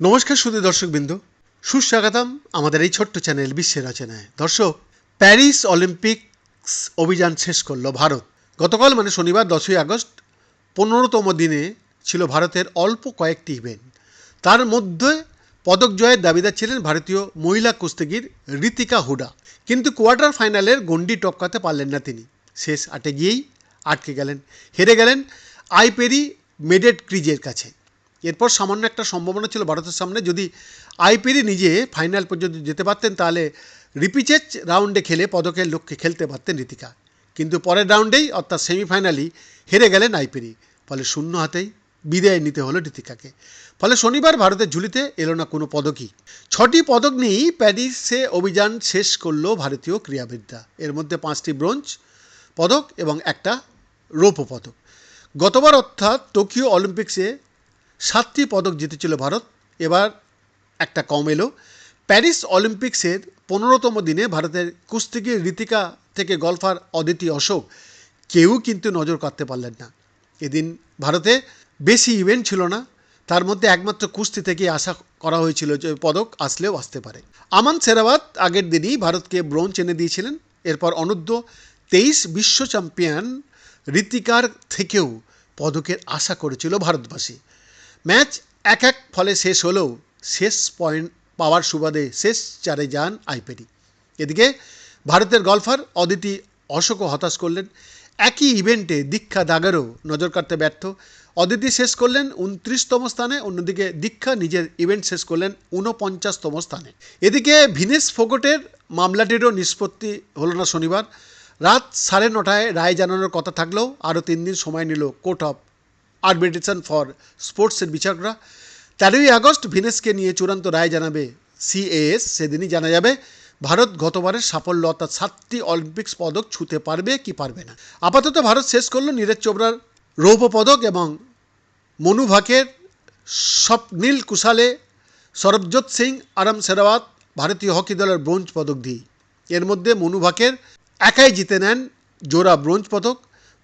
নমস্কার শুধু দর্শকবৃন্দ। সুস্বাগতম আমাদের এই ছোট্ট চ্যানেল বিশ্বের রচনায়। দর্শক, প্যারিস অলিম্পিক্স অভিযান শেষ করল ভারত। গতকাল মানে শনিবার দশই আগস্ট, পনেরোতম দিনে ছিল ভারতের অল্প কয়েকটি ইভেন্ট তার মধ্যে পদক জয়ের দাবিদার ছিলেন ভারতীয় মহিলা কুস্তিগির ঋতিকা হুডা। কিন্তু কোয়ার্টার ফাইনালের গণ্ডি টপকাতে পারলেন না তিনি। শেষ আটে গিয়েই আটকে গেলেন। হেরে গেলেন আইপেরি মেডেড ক্রিজের কাছে। এরপর সামান্য একটা সম্ভাবনা ছিল ভারতের সামনে। যদি আইপিএলে নিজে ফাইনাল পর্যন্ত যেতে পারতেন, তাহলে রিপিচেজ রাউন্ডে খেলে পদকের লক্ষ্যে খেলতে পারতেন ঋতিকা কিন্তু পরের রাউন্ডেই, অর্থাৎ সেমিফাইনালি হেরে গেলেন আইপিরি। ফলে শূন্য হাতেই বিদায় নিতে হলো ঋতিকাকে ফলে শনিবার ভারতের ঝুলিতে এলো না কোনো পদকই। ছটি পদক নিয়েই প্যারিসে অভিযান শেষ করল ভারতীয় ক্রীড়াবিদরা। এর মধ্যে পাঁচটি ব্রোঞ্জ পদক এবং একটা রৌপ্য পদক গতবার অর্থাৎ টোকিও অলিম্পিক্সে সাতটি পদক জিতেছিল ভারত। এবার একটা কম এলো। প্যারিস অলিম্পিক্সের পনেরোতম দিনে ভারতের কুস্তিগির ঋতিকা থেকে গলফার অদিতি অশোক কেউ কিন্তু নজর কাটতে পারলেন না। এদিন ভারতে বেশি ইভেন্ট ছিল না। তার মধ্যে একমাত্র কুস্তি থেকে আশা করা হয়েছিল যে পদক আসলেও আসতে পারে। আমান সেরাবাত আগের দিনই ভারতকে ব্রোঞ্জ এনে দিয়েছিলেন। এরপর অনূর্ধ্ব তেইশ বিশ্ব চ্যাম্পিয়ন ঋতিকার থেকেও পদকের আশা করেছিল ভারতবাসী। ম্যাচ এক এক ফলে শেষ হলেও শেষ পয়েন্ট পাওয়ার সুবাদে শেষ চারে যান আইপেরি এদিকে ভারতের গলফার অদিতি অশোকও হতাশ করলেন। একই ইভেন্টে দীক্ষা দাগেরও নজর কাটতে ব্যর্থ। অদিতি শেষ করলেন উনত্রিশতম স্থানে, অন্যদিকে দীক্ষা নিজের ইভেন্ট শেষ করলেন ঊনপঞ্চাশতম স্থানে। এদিকে ভিনেস ফোগটের মামলাটিরও নিষ্পত্তি হলো না শনিবার। রাত সাড়ে নটায় রায় জানানোর কথা থাকলেও আরও তিন দিন সময় নিল কোর্ট অফ আরবিট্রেশন ফর স্পোর্টসের বিচারকরা। তেরোই আগস্ট ভিনেসকে নিয়ে চূড়ান্ত রায় জানাবে সিএএস। সেদিনই জানা যাবে ভারত গতবারের সাফল্য, অর্থাৎ সাতটি অলিম্পিক্স পদক ছুঁতে পারবে কি পারবে না। আপাতত ভারত শেষ করল নীরজ চোপড়ার রৌপ্য পদক এবং মনু ভাকের স্বপ্নীল কুশালে সরবজোৎ সিং, আরাম সেরাওয়াত, ভারতীয় হকি দলের ব্রোঞ্জ পদক দিয়ে। এর মধ্যে মনু ভাকের একাই জিতে নেন জোড়া ব্রোঞ্জ পদক।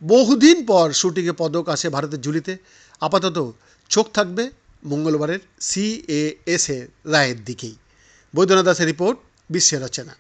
বহুদিন পর শুটিংয়ে পদক আসে ভারতের ঝুলিতে। আপাতত চোখ থাকবে মঙ্গলবারের সিএএসএ রায়ের দিকেই। বৈদ্যনাথ দাসের রিপোর্ট, বিশ্বের রচনা।